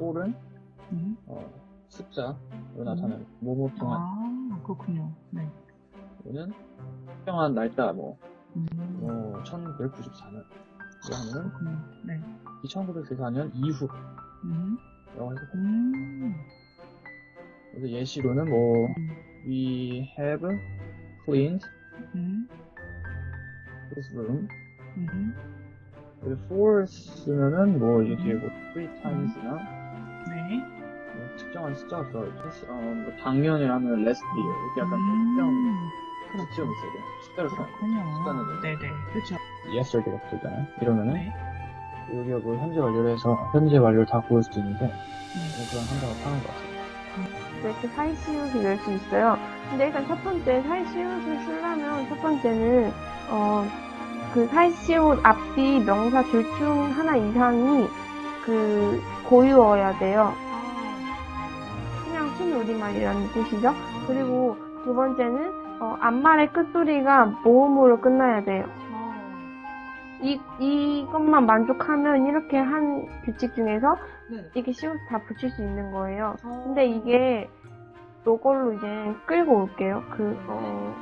4는 음. 어, 숫자로 나타나는 동안 아, 그렇군요. 네. 이거는 특정한 날짜 뭐, 음. 뭐 1994년 이거 하면은 그렇군요. 네. 1994년 이후 음. 라고 해서 음. 그래서 예시로는 뭐 음. we have cleaned 음. this room 음. 그리고 for 쓰면은 뭐 이게 뒤에 뭐 three times나 네. 뭐 특정한 숫자가 들어있죠 어, 뭐 당연이라면 last year 이렇게 약간 특정 음. 특징이 있어야 돼요 숫자로 써요 그렇군요. 숫자는 네네. 그렇죠. yesterday가 붙었잖아요 이러면은 네. 여기가 뭐 현재 완료를 해서 현재 완료를 다 구할 수도 있는데 네. 그런 한자가 파는 것 같아요 이렇게 사이 시옷이 낼 수 있어요. 근데 일단 첫 번째 사이 시옷을 쓰려면 첫 번째는 어, 그 사이 시옷 앞뒤 명사 둘 중 하나 이상이 그 고유어야 돼요. 그냥 순우리말이라는 뜻이죠. 그리고 두 번째는 어, 앞말의 끝소리가 모음으로 끝나야 돼요. 이, 이것만 만족하면 이렇게 한 규칙 중에서 네. 이게 시옷 다 붙일 수 있는 거예요. 어. 근데 이게 요걸로 이제 끌고 올게요. 그, 어,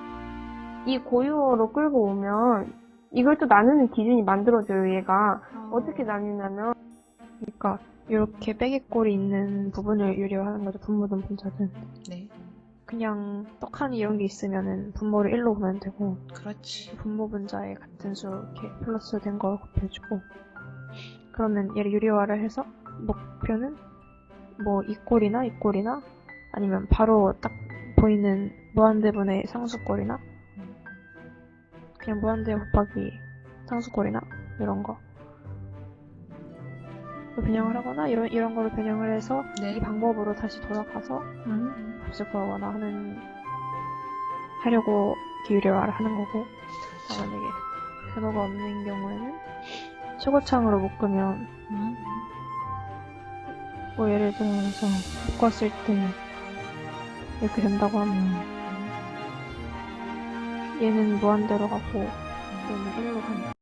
이 고유어로 끌고 오면 이걸 또 나누는 기준이 만들어져요, 얘가. 어떻게 나뉘냐면, 그러니까 이렇게 빼개꼴이 있는 부분을 유리화하는 거죠, 분모든 분자든. 네. 그냥 떡하니 이런 게 있으면은 분모를 1로 보면 되고 그렇지. 분모 분자에 같은 수 이렇게 플러스 된 걸 곱해주고 그러면 얘를 유리화를 해서 목표는 뭐 이 꼴이나 이 꼴이나 아니면 바로 딱 보이는 무한대분의 상수꼴이나 그냥 무한대 곱하기 상수꼴이나 이런 거 변형을 하거나 이런 이런 거를 변형을 해서 네. 이 방법으로 다시 돌아가서 음. 값을 구하거나 하는 하려고 기울여를 하는 거고 아, 만약에 단어가 없는 경우에는 최고창으로 묶으면 음. 뭐 예를 들어서 묶었을 때 이렇게 된다고 하면 얘는 무한대로 가고 얘는 1로 간다